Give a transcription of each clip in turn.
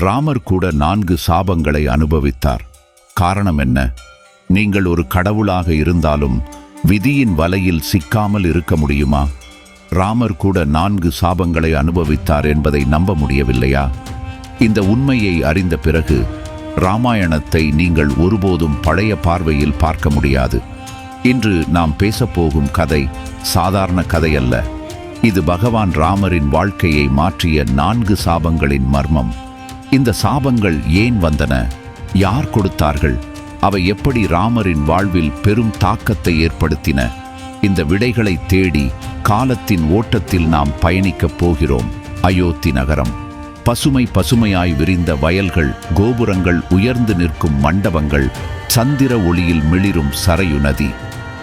ராமர் கூட நான்கு சாபங்களை அனுபவித்தார். காரணம் என்ன? நீங்கள் ஒரு கடவுளாக இருந்தாலும் விதியின் வலையில் சிக்காமல் இருக்க முடியுமா? ராமர் கூட நான்கு சாபங்களை அனுபவித்தார் என்பதை நம்ப முடியவில்லையா? இந்த உண்மையை அறிந்த பிறகு ராமாயணத்தை நீங்கள் ஒருபோதும் பழைய பார்வையில் பார்க்க முடியாது. இன்று நாம் பேசப்போகும் கதை சாதாரண கதை அல்ல இது பகவான் ராமரின் வாழ்க்கையை மாற்றிய நான்கு சாபங்களின் மர்மம். இந்த சாபங்கள் ஏன் வந்தன? யார் கொடுத்தார்கள்? அவை எப்படி ராமரின் வாழ்வில் பெரும் தாக்கத்தை ஏற்படுத்தின? இந்த விடைகளை தேடி காலத்தின் ஓட்டத்தில் நாம் பயணிக்கப் போகிறோம். அயோத்தி நகரம். பசுமை பசுமையாய் விரிந்த வயல்கள் கோபுரங்கள் உயர்ந்து நிற்கும் மண்டபங்கள் சந்திர ஒளியில் மிளிரும் சரையு நதி.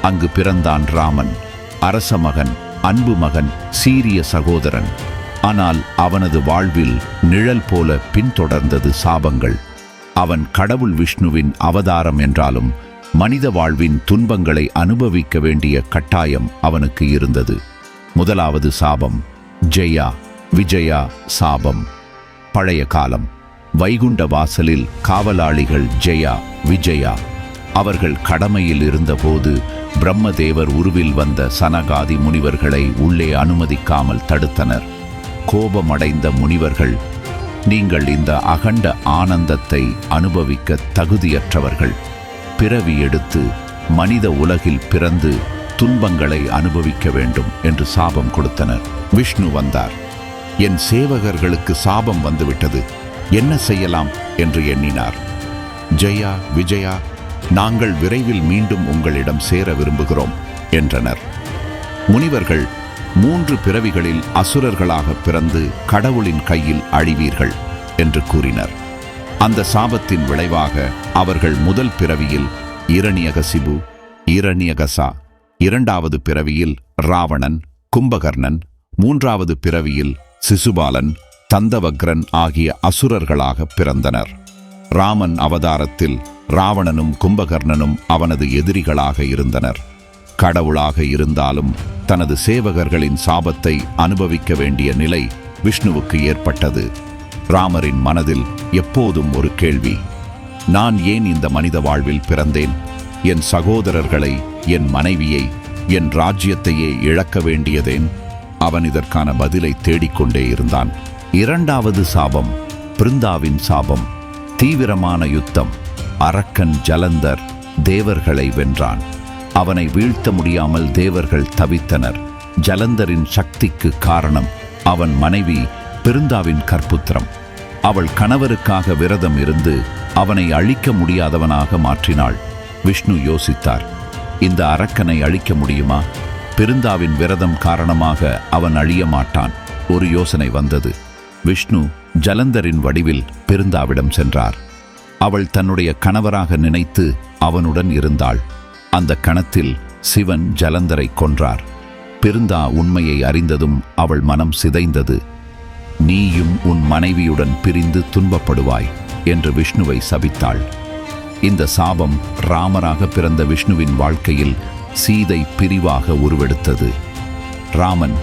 அங்கு பிறந்தான் ராமன் அரச மகன் அன்பு மகன் சீரிய சகோதரன். ஆனால் அவனது வாழ்வில் நிழல் போல பின்தொடர்ந்தது சாபங்கள். அவன் கடவுள் விஷ்ணுவின் அவதாரம் என்றாலும் மனித வாழ்வின் துன்பங்களை அனுபவிக்க வேண்டிய கட்டாயம் அவனுக்கு இருந்தது. முதலாவது சாபம் ஜெயா விஜயா சாபம். பழைய காலம் வைகுண்ட வாசலில் காவலாளிகள் ஜெயா விஜயா. அவர்கள் கடமையில் இருந்தபோது பிரம்மதேவர் உருவில் வந்த சனகாதி முனிவர்களை உள்ளே அனுமதிக்காமல் தடுத்தனர். கோபமடைந்த முனிவர்கள் நீங்கள் இந்த அகண்ட ஆனந்தத்தை அனுபவிக்க தகுதியற்றவர்கள். பிறவி எடுத்து மனித உலகில் பிறந்து துன்பங்களை அனுபவிக்க வேண்டும் என்று சாபம் கொடுத்தனர். விஷ்ணு வந்தார். என் சேவகர்களுக்கு சாபம் வந்துவிட்டது. என்ன செய்யலாம்? என்று எண்ணினார். ஜெயா விஜயா நாங்கள் விரைவில் மீண்டும் உங்களிடம் சேர விரும்புகிறோம் என்றனர். முனிவர்கள் மூன்று பிறவிகளில் அசுரர்களாக பிறந்து கடவுளின் கையில் அழிவீர்கள் என்று கூறினர். அந்த சாபத்தின் விளைவாக அவர்கள் முதல் பிறவியில் இரணியகசிபு இரணியகசா இரண்டாவது பிறவியில் ராவணன் கும்பகர்ணன் மூன்றாவது பிறவியில் சிசுபாலன் தந்தவக்ரன் ஆகிய அசுரர்களாக பிறந்தனர். ராமன் அவதாரத்தில் ராவணனும் கும்பகர்ணனும் அவனது எதிரிகளாக இருந்தனர். கடவுளாக இருந்தாலும் தனது சேவகர்களின் சாபத்தை அனுபவிக்க வேண்டிய நிலை விஷ்ணுவுக்கு ஏற்பட்டது. ராமரின் மனதில் எப்போதும் ஒரு கேள்வி நான் ஏன் இந்த மனித வாழ்வில் பிறந்தேன்? என் சகோதரர்களை என் மனைவியை என் ராஜ்யத்தையே இழக்க வேண்டியதேன்? அவன் இதற்கான பதிலை தேடிக்கொண்டே இருந்தான். இரண்டாவது சாபம் பிருந்தாவின் சாபம் தீவிரமான யுத்தம். அரக்கன் ஜலந்தர் தேவர்களை வென்றான். அவனை வீழ்த்த முடியாமல் தேவர்கள் தவித்தனர். ஜலந்தரின் சக்திக்கு காரணம் அவன் மனைவி பெருந்தாவின் கற்புத்திரம். அவள் கணவருக்காக விரதம் இருந்து அவனை அழிக்க முடியாதவனாக மாற்றினாள். விஷ்ணு யோசித்தார். இந்த அரக்கனை அழிக்க முடியுமா? பெருந்தாவின் விரதம் காரணமாக அவன் அழிய மாட்டான். ஒரு யோசனை வந்தது. விஷ்ணு ஜலந்தரின் வடிவில் பெருந்தாவிடம் சென்றார். அவள் தன்னுடைய கணவராக நினைத்து அவனுடன் இருந்தாள். அந்த கணத்தில் சிவன் ஜலந்தரை கொன்றார். பிருந்தா உண்மையை அறிந்ததும் அவள் மனம் சிதைந்தது. நீயும் உன் மனைவியுடன் பிரிந்து துன்பப்படுவாய் என்று விஷ்ணுவை சபித்தாள். இந்த சாபம் ராமராக பிறந்த விஷ்ணுவின் வாழ்க்கையில் சீதை பிரிவாக உருவெடுத்தது. ராமன்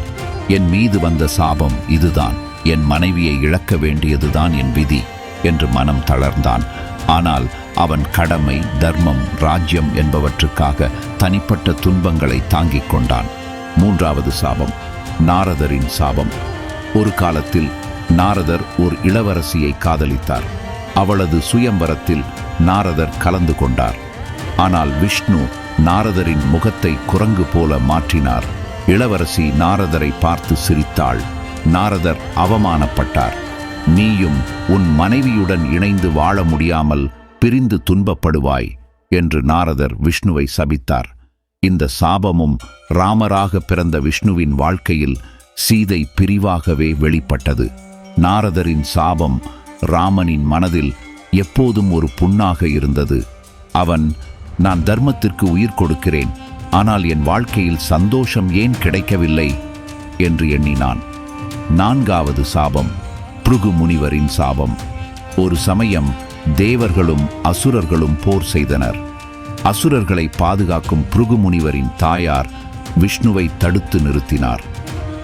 என் மீது வந்த சாபம் இதுதான். என் மனைவியை இழக்க வேண்டியதுதான் என் விதி என்று மனம் தளர்ந்தான். ஆனால் அவன் கடமை தர்மம் ராஜ்யம் என்பவற்றுக்காக தனிப்பட்ட துன்பங்களை தாங்கிக் கொண்டான். மூன்றாவது சாபம் நாரதரின் சாபம். ஒரு காலத்தில் நாரதர் ஒரு இளவரசியை காதலித்தார். அவளது சுயம்பரத்தில் நாரதர் கலந்து கொண்டார். ஆனால் விஷ்ணு நாரதரின் முகத்தை குரங்கு போல மாற்றினார். இளவரசி நாரதரை பார்த்து சிரித்தாள். நாரதர் அவமானப்பட்டார். நீயும் உன் மனைவியுடன் இணைந்து வாழ முடியாமல் பிரிந்து துன்பப்படுவாய் என்று நாரதர் விஷ்ணுவை சபித்தார். இந்த சாபமும் ராமராக பிறந்த விஷ்ணுவின் வாழ்க்கையில் சீதை பிரிவாகவே வெளிப்பட்டது. நாரதரின் சாபம் ராமனின் மனதில் எப்போதும் ஒரு புண்ணாக இருந்தது. அவன் நான் தர்மத்திற்கு உயிர் கொடுக்கிறேன் ஆனால் என் வாழ்க்கையில் சந்தோஷம் ஏன் கிடைக்கவில்லை? என்று எண்ணினான். நான்காவது சாபம் பிருகு முனிவரின் சாபம். ஒரு சமயம் தேவர்களும் அசுரர்களும் போர் செய்தனர். அசுரர்களை பாதுகாக்கும் பிருகு முனிவரின் தாயார் விஷ்ணுவை தடுத்து நிறுத்தினார்.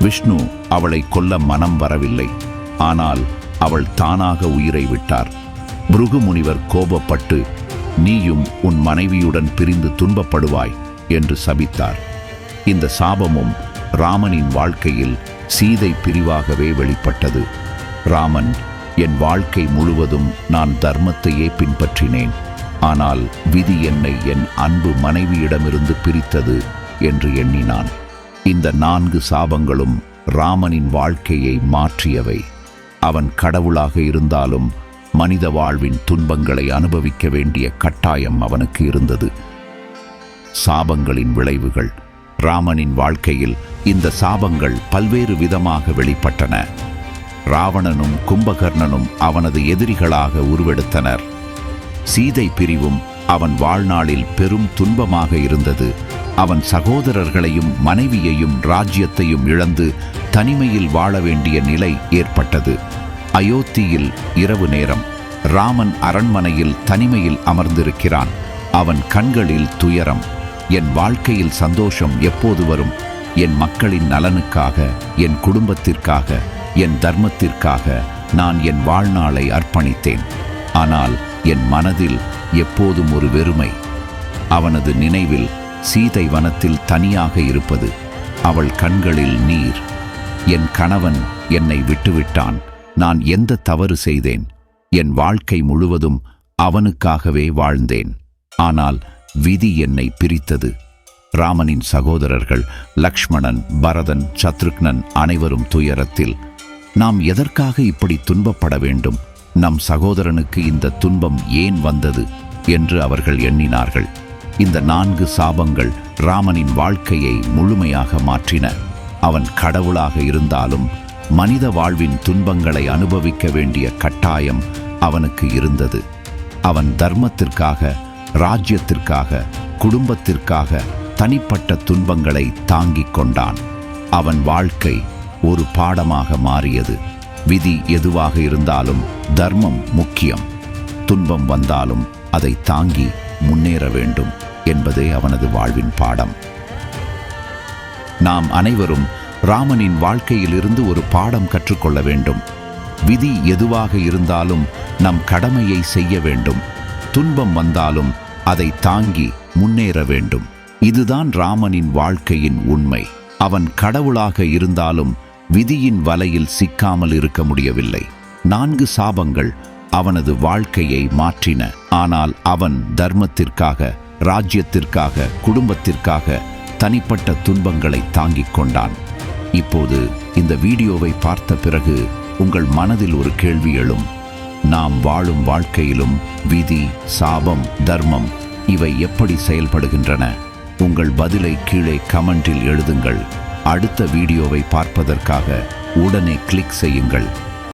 விஷ்ணு அவளை கொல்ல மனம் வரவில்லை. ஆனால் அவள் தானாக உயிரை விட்டார். பிருகு முனிவர் கோபப்பட்டு நீயும் உன் மனைவியுடன் பிரிந்து துன்பப்படுவாய் என்று சபித்தார். இந்த சாபமும் ராமனின் வாழ்க்கையில் சீதை பிரிவாகவே வெளிப்பட்டது. ராமன் என் வாழ்க்கை முழுவதும் நான் தர்மத்தையே பின்பற்றினேன். ஆனால் விதி என்னை என் அன்பு மனைவியிடமிருந்து பிரித்தது என்று எண்ணினான். இந்த நான்கு சாபங்களும் ராமனின் வாழ்க்கையை மாற்றியவை. அவன் கடவுளாக இருந்தாலும் மனித வாழ்வின் துன்பங்களை அனுபவிக்க வேண்டிய கட்டாயம் அவனுக்கு இருந்தது. சாபங்களின் விளைவுகள். ராமனின் வாழ்க்கையில் இந்த சாபங்கள் பல்வேறு விதமாக வெளிப்பட்டன. ராவணனும் கும்பகர்ணனும் அவனது எதிரிகளாக உருவெடுத்தனர். சீதை பிரிவும் அவன் வாழ்நாளில் பெரும் துன்பமாக இருந்தது. அவன் சகோதரர்களையும் மனைவியையும் ராஜ்யத்தையும் இழந்து தனிமையில் வாழ வேண்டிய நிலை ஏற்பட்டது. அயோத்தியில் இரவு நேரம். ராமன் அரண்மனையில் தனிமையில் அமர்ந்திருக்கிறான். அவன் கண்களில் துயரம். என் வாழ்க்கையில் சந்தோஷம் எப்போது வரும்? என் மக்களின் நலனுக்காக என் குடும்பத்திற்காக. என் தர்மத்திற்காக நான் என் வாழ்நாளை அர்ப்பணித்தேன். ஆனால் என் மனதில் எப்போதும் ஒரு வெறுமை. அவனது நினைவில் சீதை வனத்தில் தனியாக இருப்பது. அவள் கண்களில் நீர். என் கணவன் என்னை விட்டுவிட்டான். நான் எந்த தவறு செய்தேன். என் வாழ்க்கை முழுவதும் அவனுக்காகவே வாழ்ந்தேன். ஆனால் விதி என்னை பிரித்தது. ராமனின் சகோதரர்கள் லக்ஷ்மணன் பரதன் சத்ருக்னன் அனைவரும் துயரத்தில் நாம் எதற்காக இப்படி துன்பப்பட வேண்டும்? நம் சகோதரனுக்கு இந்த துன்பம் ஏன் வந்தது? என்று அவர்கள் எண்ணினார்கள். இந்த நான்கு சாபங்கள் ராமனின் வாழ்க்கையை முழுமையாக மாற்றின. அவன் கடவுளாக இருந்தாலும் மனித வாழ்வின் துன்பங்களை அனுபவிக்க வேண்டிய கட்டாயம் அவனுக்கு இருந்தது. அவன் தர்மத்திற்காக ராஜ்யத்திற்காக குடும்பத்திற்காக தனிப்பட்ட துன்பங்களை தாங்கிக் கொண்டான். அவன் வாழ்க்கை ஒரு பாடமாக மாறியது. விதி எதுவாக இருந்தாலும் தர்மம் முக்கியம். துன்பம் வந்தாலும் அதை தாங்கி முன்னேற வேண்டும் என்பதே அவனது வாழ்வின் பாடம். நாம் அனைவரும் ராமனின் வாழ்க்கையிலிருந்து ஒரு பாடம் கற்றுக்கொள்ள வேண்டும். விதி எதுவாக இருந்தாலும் நம் கடமையை செய்ய வேண்டும். துன்பம் வந்தாலும் அதை தாங்கி முன்னேற வேண்டும். இதுதான் ராமனின் வாழ்க்கையின் உண்மை. அவன் கடவுளாக இருந்தாலும் விதியின் வலையில் சிக்காமல் இருக்க முடியவில்லை. நான்கு சாபங்கள் அவனது வாழ்க்கையை மாற்றின. ஆனால் அவன் தர்மத்திற்காக ராஜ்யத்திற்காக குடும்பத்திற்காக தனிப்பட்ட துன்பங்களை தாங்கிக் கொண்டான். இப்போது இந்த வீடியோவை பார்த்த பிறகு உங்கள் மனதில் ஒரு கேள்வி எழும். நாம் வாழும் வாழ்க்கையிலும் விதி சாபம் தர்மம் இவை எப்படி செயல்படுகின்றன? உங்கள் பதிலை கீழே கமெண்டில் எழுதுங்கள். அடுத்த வீடியோவை பார்ப்பதற்காக உடனே கிளிக் செய்யுங்கள்.